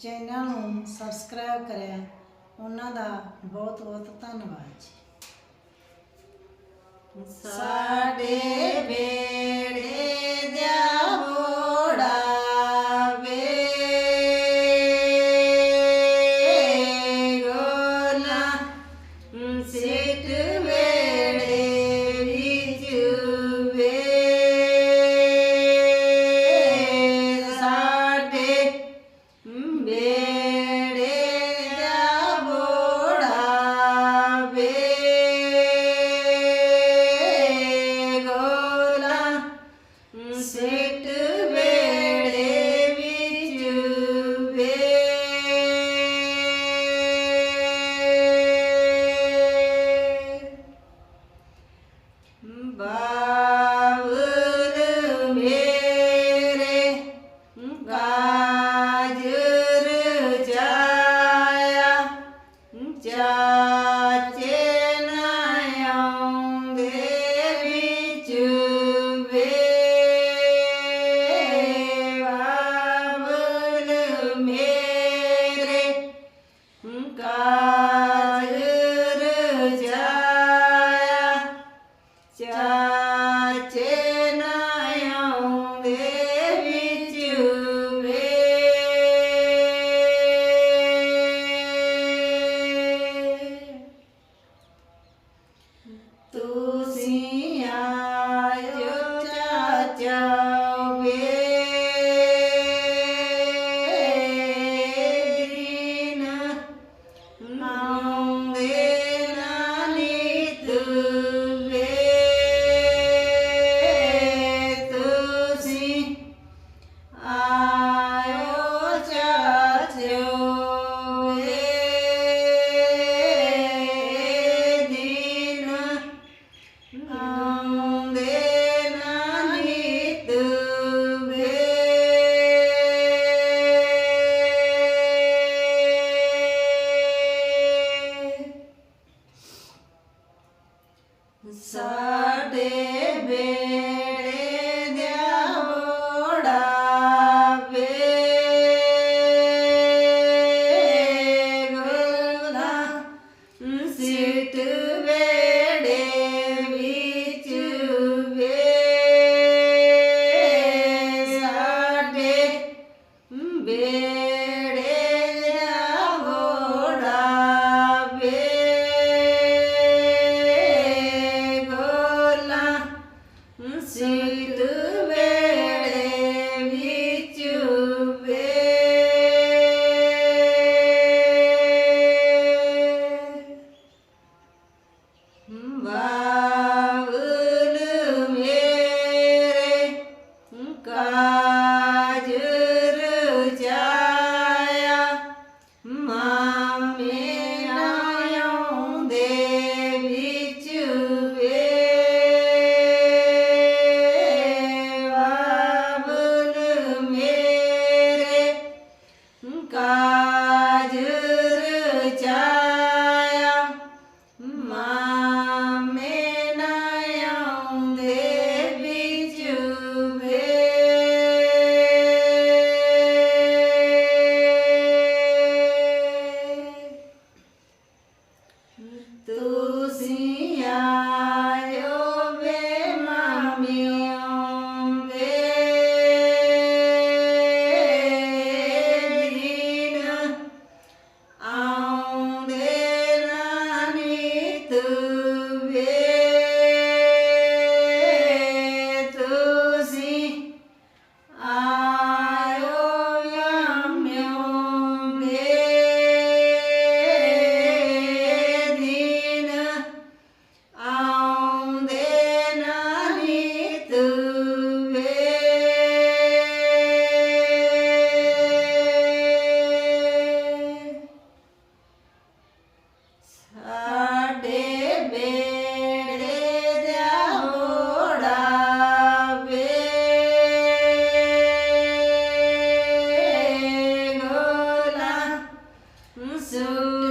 Channel ਨੂੰ subscribe ਕਰਿਆ ਉਹਨਾਂ ਦਾ ਬਹੁਤ ਬਹੁਤ ਧੰਨਵਾਦ ਜੀ। ਸਾਡੇ ਵੇੜੇ Hey. Hum.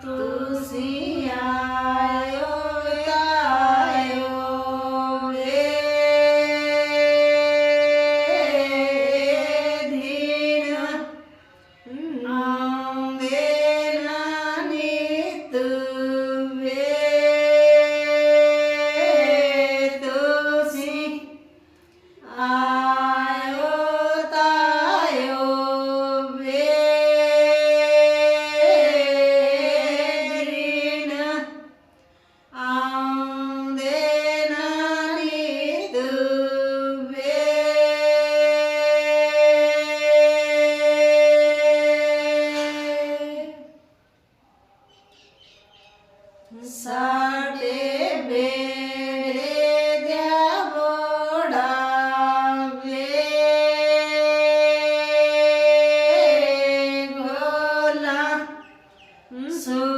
Tuhan. so